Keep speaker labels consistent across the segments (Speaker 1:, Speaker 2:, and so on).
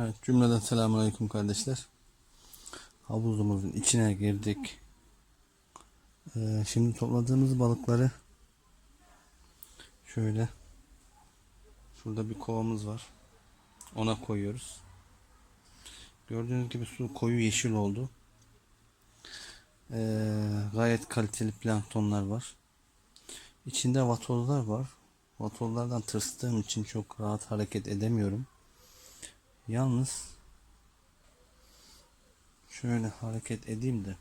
Speaker 1: Evet cümleden selamünaleyküm kardeşler. Havuzumuzun içine girdik. Ee, şimdi topladığımız balıkları şöyle şurada bir kovamız var. Ona koyuyoruz. Gördüğünüz gibi su koyu yeşil oldu. Ee, gayet kaliteli planktonlar var. İçinde vatozlar var. Vatozlardan tırstığım için çok rahat hareket edemiyorum. Yalnız şöyle hareket edeyim de.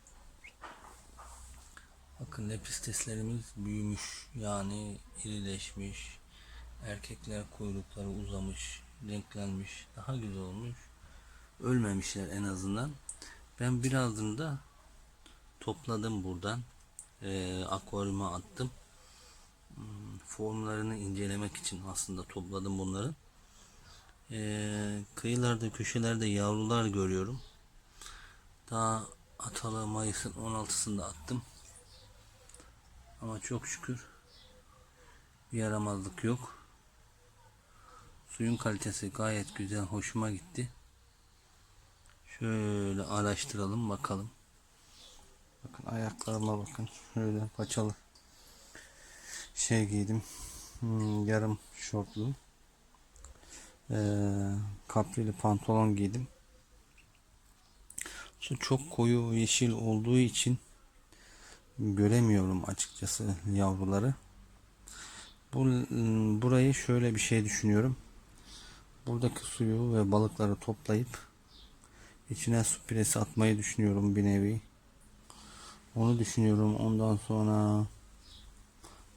Speaker 1: Bakın lepisteslerimiz büyümüş. Yani irileşmiş. Erkekler kuyrukları uzamış renklenmiş. Daha güzel olmuş. Ölmemişler en azından. Ben birazını da topladım buradan. E, akvaryuma attım. Hmm, formlarını incelemek için aslında topladım bunları ee, kıyılarda köşelerde yavrular görüyorum. Daha atalı Mayıs'ın 16'sında attım. Ama çok şükür bir yaramazlık yok. Suyun kalitesi gayet güzel, hoşuma gitti. Şöyle araştıralım bakalım. Bakın ayaklarıma bakın. Şöyle paçalı şey giydim. Hmm, yarım şortlu e, kaprili pantolon giydim. Su çok koyu yeşil olduğu için göremiyorum açıkçası yavruları. Bu burayı şöyle bir şey düşünüyorum. Buradaki suyu ve balıkları toplayıp içine su piresi atmayı düşünüyorum bir nevi. Onu düşünüyorum. Ondan sonra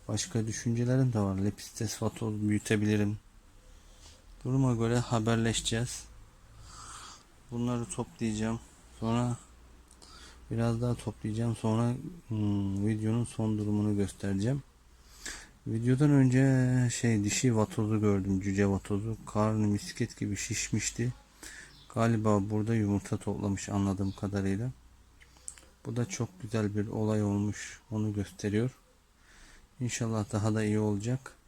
Speaker 1: başka düşüncelerim de var. Lepistes vatoz büyütebilirim. Duruma göre haberleşeceğiz. Bunları toplayacağım. Sonra biraz daha toplayacağım. Sonra hmm, videonun son durumunu göstereceğim. Videodan önce şey dişi vatozu gördüm. Cüce vatozu. Karnı misket gibi şişmişti. Galiba burada yumurta toplamış anladığım kadarıyla. Bu da çok güzel bir olay olmuş. Onu gösteriyor. İnşallah daha da iyi olacak.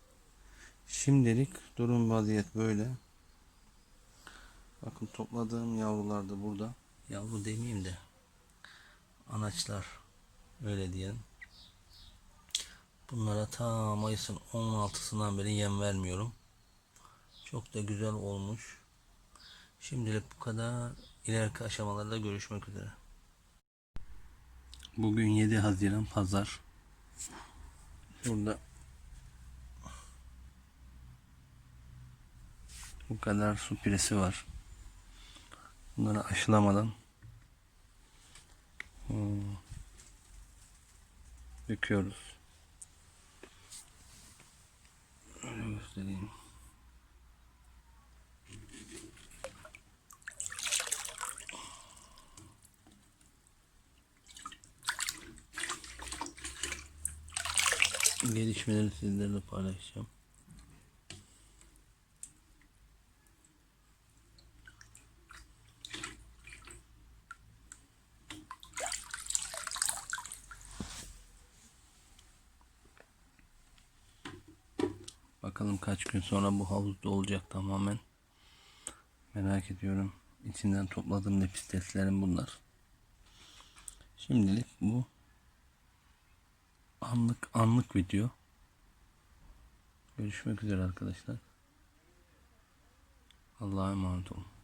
Speaker 1: Şimdilik durum vaziyet böyle. Bakın topladığım yavrular da burada. Yavru demeyeyim de anaçlar öyle diyelim. Bunlara ta Mayıs'ın 16'sından beri yem vermiyorum. Çok da güzel olmuş. Şimdilik bu kadar. İleriki aşamalarda görüşmek üzere. Bugün 7 Haziran Pazar. Burada Bu kadar su piresi var. Bunları aşılamadan hmm, döküyoruz. Öyle göstereyim. Gelişmeleri sizlerle paylaşacağım. Bakalım kaç gün sonra bu havuzda olacak tamamen. Merak ediyorum. İçinden topladığım lepisteslerim bunlar. Şimdilik bu anlık anlık video. Görüşmek üzere arkadaşlar. Allah'a emanet olun.